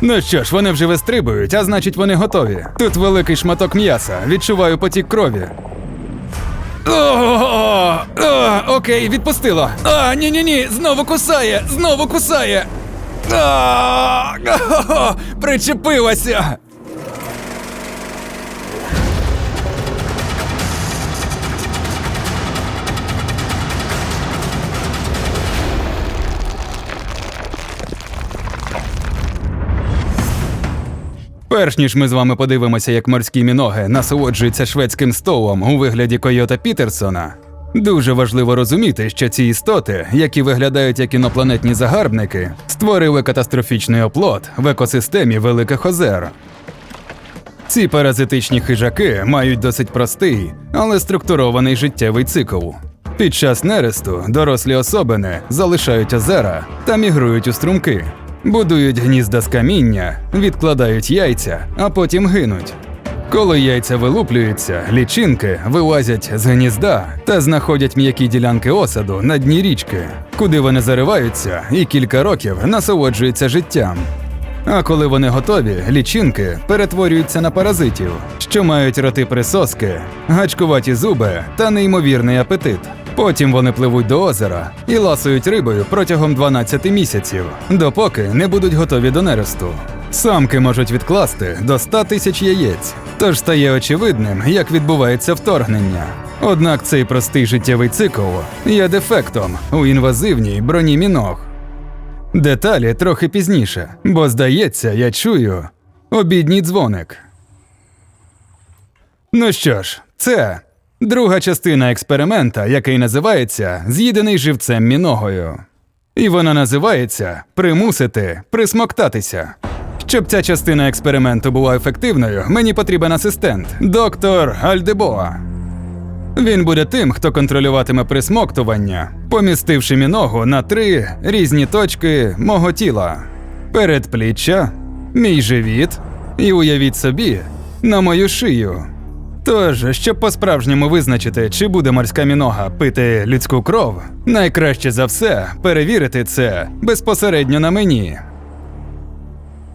Ну що ж, вони вже вистрибують, а значить вони готові. Тут великий шматок м'яса, відчуваю потік крові. О, окей, відпустило. А, ні, ні, ні, знову кусає, знову кусає. Причепилася. Перш ніж ми з вами подивимося, як морські міноги насолоджуються шведським столом у вигляді Койота Пітерсона. Дуже важливо розуміти, що ці істоти, які виглядають як інопланетні загарбники, створили катастрофічний оплот в екосистемі Великих озер. Ці паразитичні хижаки мають досить простий, але структурований життєвий цикл. Під час нересту дорослі особини залишають озера та мігрують у струмки, будують гнізда з каміння, відкладають яйця, а потім гинуть. Коли яйця вилуплюються, лічинки вилазять з гнізда та знаходять м'які ділянки осаду на дні річки, куди вони зариваються і кілька років насолоджуються життям. А коли вони готові, лічинки перетворюються на паразитів, що мають роти присоски, гачкуваті зуби та неймовірний апетит. Потім вони пливуть до озера і ласують рибою протягом 12 місяців, допоки не будуть готові до нересту. Самки можуть відкласти до 100 тисяч яєць, тож стає очевидним, як відбувається вторгнення. Однак цей простий життєвий цикл є дефектом у інвазивній броні міног. Деталі трохи пізніше, бо здається, я чую обідній дзвоник. Ну що ж, це друга частина експеримента, який називається З'їдений живцем міногою. І вона називається Примусити присмоктатися. Щоб ця частина експерименту була ефективною, мені потрібен асистент, доктор Альдебоа. Він буде тим, хто контролюватиме присмоктування, помістивши міногу на три різні точки мого тіла: передпліччя, мій живіт і уявіть собі на мою шию. Тож, щоб по-справжньому визначити, чи буде морська мінога пити людську кров, найкраще за все перевірити це безпосередньо на мені.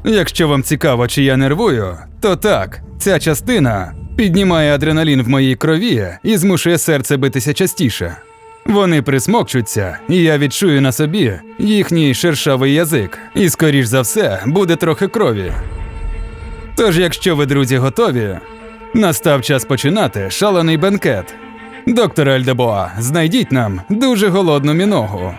Якщо вам цікаво, чи я нервую, то так, ця частина піднімає адреналін в моїй крові і змушує серце битися частіше. Вони присмокчуться, і я відчую на собі їхній шершавий язик, і, скоріш за все, буде трохи крові. Тож, якщо ви, друзі, готові, настав час починати шалений бенкет. Доктор Альдебоа, знайдіть нам дуже голодну міногу.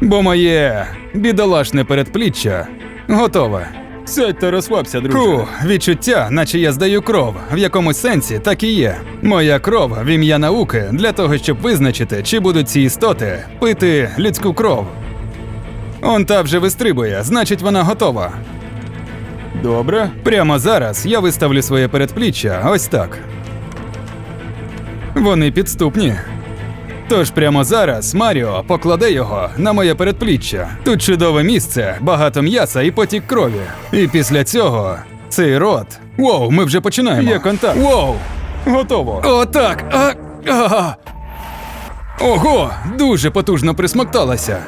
Бо моє бідолашне передпліччя готове. Сядь та розслабся, друже. Фу, відчуття, наче я здаю кров. В якомусь сенсі так і є. Моя кров в ім'я науки для того, щоб визначити, чи будуть ці істоти пити людську кров. Он та вже вистрибує, значить вона готова. Добре. Прямо зараз я виставлю своє передпліччя ось так. Вони підступні. Тож прямо зараз Маріо покладе його на моє передпліччя. Тут чудове місце, багато м'яса і потік крові. І після цього цей рот. Воу, ми вже починаємо. Є контакт. Воу! Готово. О, так! А, а. Ого! Дуже потужно присмокталася.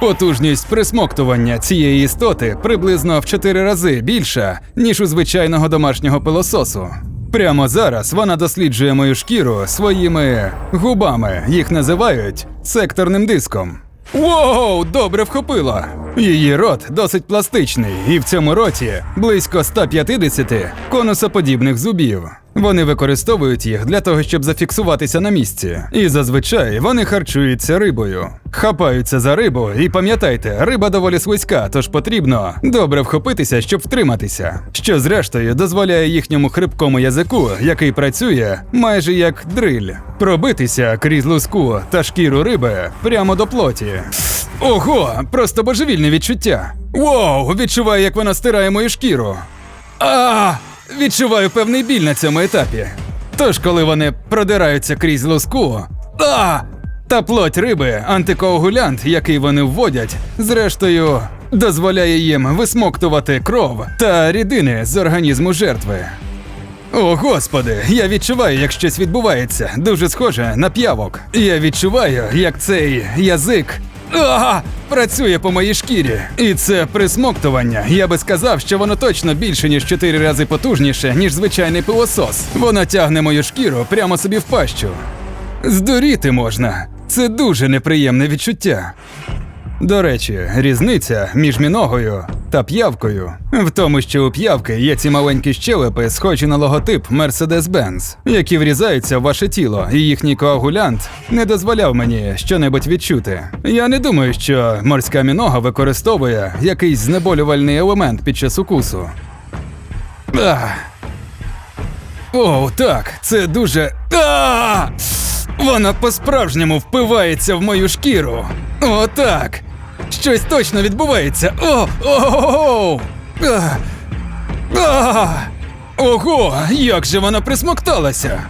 Потужність присмоктування цієї істоти приблизно в 4 рази більша, ніж у звичайного домашнього пилососу. Прямо зараз вона досліджує мою шкіру своїми губами. Їх називають секторним диском. Воу, добре вхопила! Її рот досить пластичний, і в цьому роті близько 150 конусоподібних зубів. Вони використовують їх для того, щоб зафіксуватися на місці. І зазвичай вони харчуються рибою. Хапаються за рибу, і пам'ятайте, риба доволі слизька, тож потрібно добре вхопитися, щоб втриматися. Що зрештою дозволяє їхньому хрипкому язику, який працює майже як дриль, пробитися крізь луску та шкіру риби прямо до плоті. Ого, просто божевільне відчуття. Воу, відчуваю, як вона стирає мою шкіру. А, відчуваю певний біль на цьому етапі. Тож, коли вони продираються крізь луску, а, та плоть риби, антикоагулянт, який вони вводять, зрештою дозволяє їм висмоктувати кров та рідини з організму жертви. О, господи, я відчуваю, як щось відбувається, дуже схоже на п'явок. Я відчуваю, як цей язик а, працює по моїй шкірі. І це присмоктування. Я би сказав, що воно точно більше, ніж 4 рази потужніше, ніж звичайний пилосос. Воно тягне мою шкіру прямо собі в пащу. Здуріти можна. Це дуже неприємне відчуття. До речі, різниця між міногою та п'явкою в тому, що у п'явки є ці маленькі щелепи, схожі на логотип Mercedes-Benz, які врізаються в ваше тіло, і їхній коагулянт не дозволяв мені щонебудь відчути. Я не думаю, що морська мінога використовує якийсь знеболювальний елемент під час укусу. Ах. О, так, це дуже. А! Вона по-справжньому впивається в мою шкіру. О, так. Щось точно відбувається. О, о, а, Ого, як же вона присмокталася.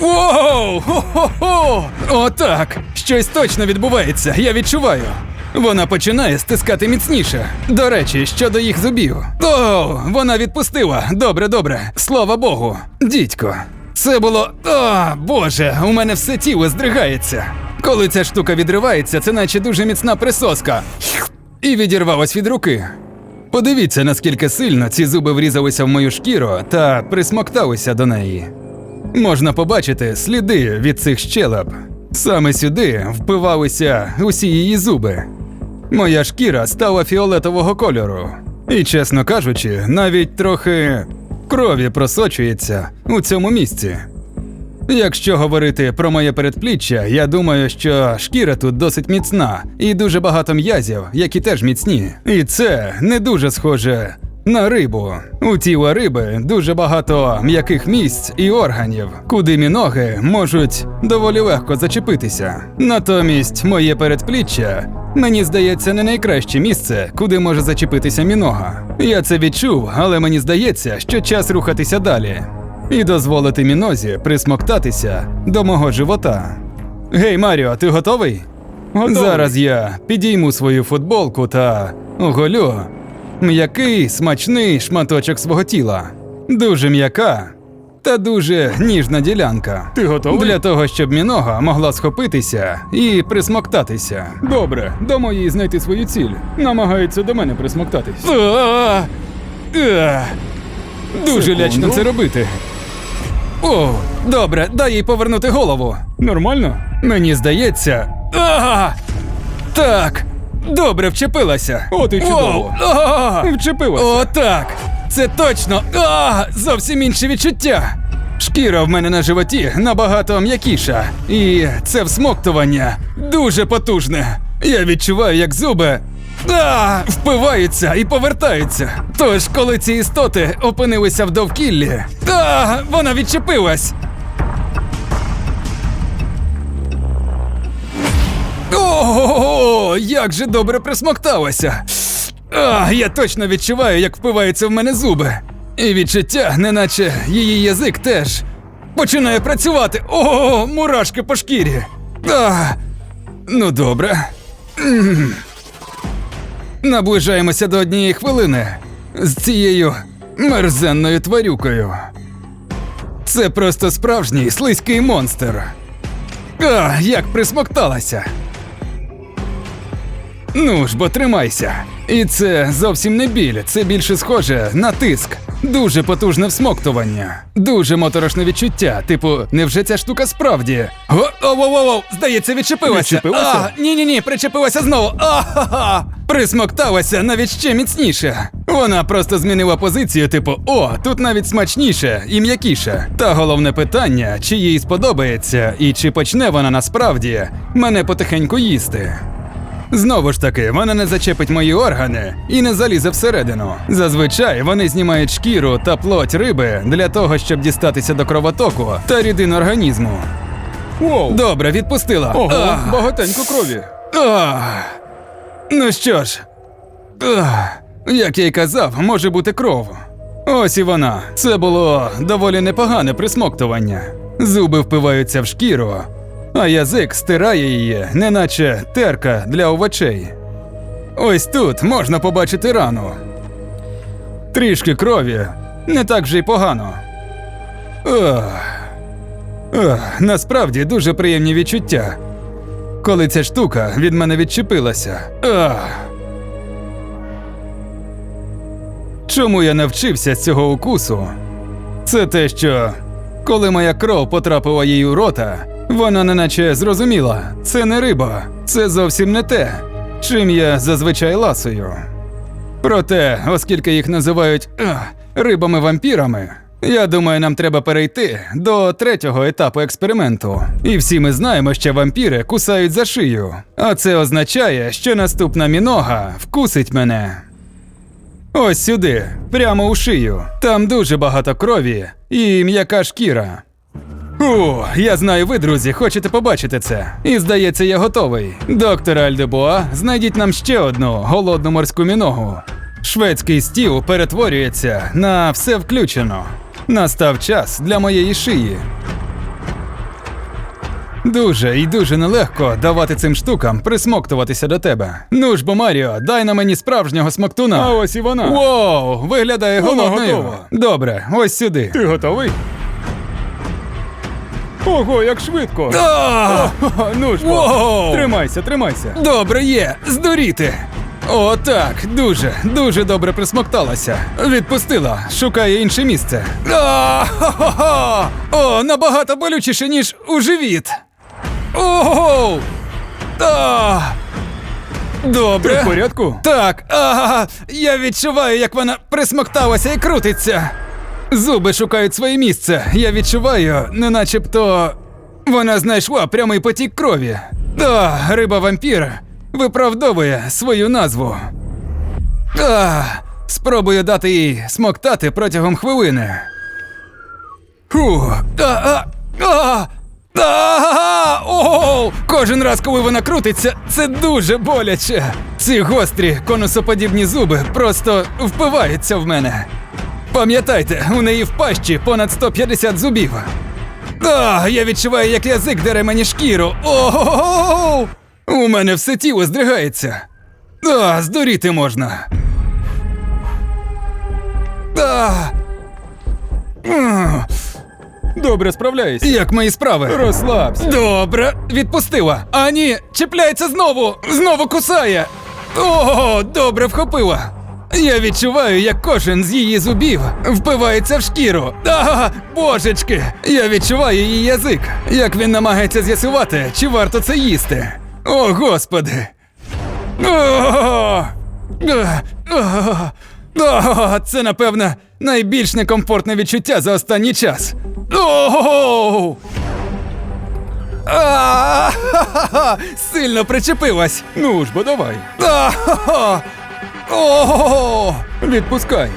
Воу! Хо-хо-хо! О! Щось точно відбувається, я відчуваю. Вона починає стискати міцніше. До речі, щодо їх зубів. О, вона відпустила. Добре, добре. Слава Богу. Дідько. Це було. О, Боже, у мене все тіло здригається. Коли ця штука відривається, це наче дуже міцна присоска. І відірвалась від руки. Подивіться, наскільки сильно ці зуби врізалися в мою шкіру та присмокталися до неї. Можна побачити сліди від цих щелеп. Саме сюди впивалися усі її зуби. Моя шкіра стала фіолетового кольору. І, чесно кажучи, навіть трохи крові просочується у цьому місці. Якщо говорити про моє передпліччя, я думаю, що шкіра тут досить міцна і дуже багато м'язів, які теж міцні. І це не дуже схоже на рибу. У тіла риби дуже багато м'яких місць і органів, куди міноги можуть доволі легко зачепитися. Натомість моє передпліччя. Мені здається, не найкраще місце, куди може зачепитися мінога. Я це відчув, але мені здається, що час рухатися далі і дозволити мінозі присмоктатися до мого живота. Гей, Маріо, ти готовий? Готовий. Зараз я підійму свою футболку та оголю м'який смачний шматочок свого тіла. Дуже м'яка та дуже ніжна ділянка. Ти готовий? Для того, щоб мінога могла схопитися і присмоктатися. Добре, дамо їй знайти свою ціль. Намагається до мене присмоктатись. Дуже лячно це робити. О, добре, дай їй повернути голову. Нормально? Мені здається. Ага! Так. Добре вчепилася. От і чудово. Ага! Вчепилася. О, так. Це точно. А, зовсім інше відчуття. Шкіра в мене на животі набагато м'якіша. І це всмоктування дуже потужне. Я відчуваю, як зуби. А, впиваються і повертаються. Тож, коли ці істоти опинилися в довкіллі, а, вона відчепилась. Ого, як же добре присмокталася. А, я точно відчуваю, як впиваються в мене зуби. І відчуття, неначе її язик теж починає працювати. О, мурашки по шкірі. А, ну добре. Наближаємося до однієї хвилини з цією мерзенною тварюкою. Це просто справжній слизький монстр. А, як присмокталася. Ну ж бо тримайся. І це зовсім не біль, це більше схоже на тиск. Дуже потужне всмоктування, дуже моторошне відчуття. Типу, невже ця штука справді? О, о, о, о, о, здається, відчепилася. Відчепилася? А, ні, ні, ні, причепилася знову. А-ха-ха! Присмокталася навіть ще міцніше. Вона просто змінила позицію, типу, о, тут навіть смачніше і м'якіше. Та головне питання, чи їй сподобається, і чи почне вона насправді мене потихеньку їсти. Знову ж таки, вона не зачепить мої органи і не залізе всередину. Зазвичай вони знімають шкіру та плоть риби для того, щоб дістатися до кровотоку та рідин організму. Воу. Добре, відпустила. Ого, Ах. багатенько крові. Ах. Ну що ж, Ах. як я й казав, може бути кров. Ось і вона. Це було доволі непогане присмоктування. Зуби впиваються в шкіру, а язик стирає її, неначе терка для овочей. Ось тут можна побачити рану. Трішки крові, не так вже й погано. Ох. Ох, насправді дуже приємні відчуття. коли ця штука від мене відчепилася. Ах. Чому я навчився з цього укусу? Це те, що коли моя кров потрапила їй у рота, вона неначе зрозуміла, це не риба, це зовсім не те, чим я зазвичай ласую. Проте, оскільки їх називають рибами-вампірами, я думаю, нам треба перейти до третього етапу експерименту. І всі ми знаємо, що вампіри кусають за шию. А це означає, що наступна мінога вкусить мене. Ось сюди, прямо у шию. Там дуже багато крові і м'яка шкіра. О, я знаю, ви, друзі, хочете побачити це. І здається, я готовий. Доктор Альдебуа, знайдіть нам ще одну голодну морську міногу. Шведський стіл перетворюється на все включено. Настав час для моєї шиї. Дуже і дуже нелегко давати цим штукам присмоктуватися до тебе. Ну ж бо, Маріо, дай на мені справжнього смоктуна. А ось і вона. Воу, виглядає голодною. Добре, ось сюди. Ти готовий? Ого, як швидко! А! О, ну ж бо. Воу! Тримайся, тримайся. Добре є, здуріти. О, так, дуже, дуже добре присмокталася. Відпустила, шукає інше місце. А, хо-хо-хо! О, набагато болючіше, ніж у живіт. Ого! А! Ти Добре. в порядку? Так, ага, я відчуваю, як вона присмокталася і крутиться. Зуби шукають своє місце. Я відчуваю, не начебто вона знайшла прямий потік крові. Да, риба вампір виправдовує свою назву. А, спробую дати їй смоктати протягом хвилини. Фу, а, а, а, а, о, кожен раз, коли вона крутиться, це дуже боляче. Ці гострі конусоподібні зуби просто впиваються в мене. Пам'ятайте, у неї в пащі понад 150 зубів. А, я відчуваю, як язик дере мені шкіру. Ого! У мене все тіло здригається. А, здуріти можна. А, Добре справляєшся. як мої справи? Розслабся. Добре, відпустила. А ні, чіпляється знову, знову кусає. О, добре вхопила. Я відчуваю, як кожен з її зубів впивається в шкіру. А, божечки! Я відчуваю її язик, як він намагається з'ясувати, чи варто це їсти. О, господи. О, а, Це, напевно, найбільш некомфортне відчуття за останній час. О! Сильно причепилась. Ну ж бо давай. О! Відпускай.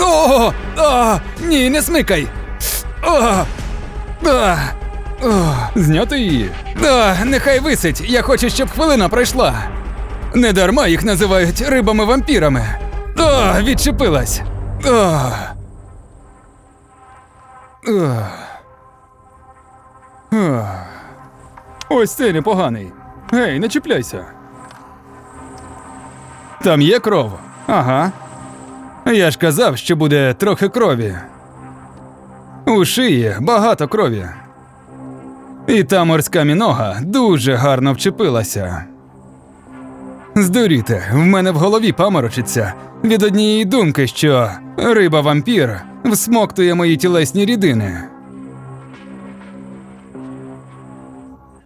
О! Ні, не смикай! Зняти її. А, нехай висить, я хочу, щоб хвилина пройшла. Недарма їх називають рибами-вампірами. А, відчепилась. А. А. Ах. Ось цей непоганий. Гей, не чіпляйся. Там є кров. Ага. Я ж казав, що буде трохи крові. У шиї багато крові. І та морська мінога дуже гарно вчепилася. Здуріте, в мене в голові паморочиться від однієї думки, що риба-вампір всмоктує мої тілесні рідини.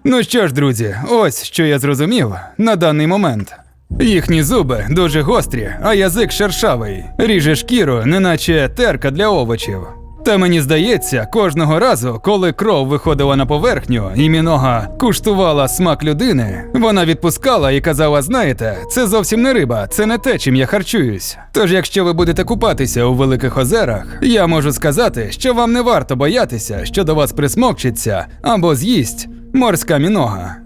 Ну що ж, друзі, ось що я зрозумів на даний момент. Їхні зуби дуже гострі, а язик шершавий, ріже шкіру, неначе терка для овочів. Та мені здається, кожного разу, коли кров виходила на поверхню і мінога куштувала смак людини, вона відпускала і казала: знаєте, це зовсім не риба, це не те, чим я харчуюсь. Тож, якщо ви будете купатися у великих озерах, я можу сказати, що вам не варто боятися, що до вас присмокчиться або з'їсть морська мінога.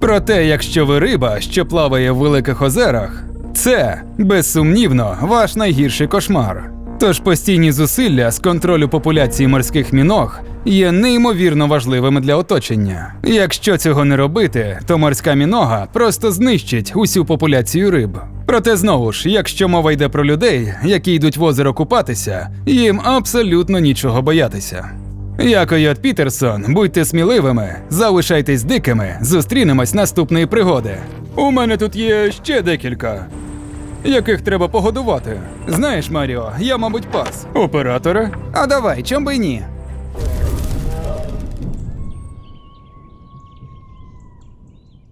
Проте, якщо ви риба, що плаває в великих озерах, це безсумнівно ваш найгірший кошмар. Тож постійні зусилля з контролю популяції морських міног є неймовірно важливими для оточення. Якщо цього не робити, то морська мінога просто знищить усю популяцію риб. Проте знову ж, якщо мова йде про людей, які йдуть в озеро купатися, їм абсолютно нічого боятися. Я Койот Пітерсон, будьте сміливими, залишайтесь дикими, зустрінемось наступної пригоди. У мене тут є ще декілька, яких треба погодувати. Знаєш, Маріо, я, мабуть, пас. Оператора? А давай, чом би ні?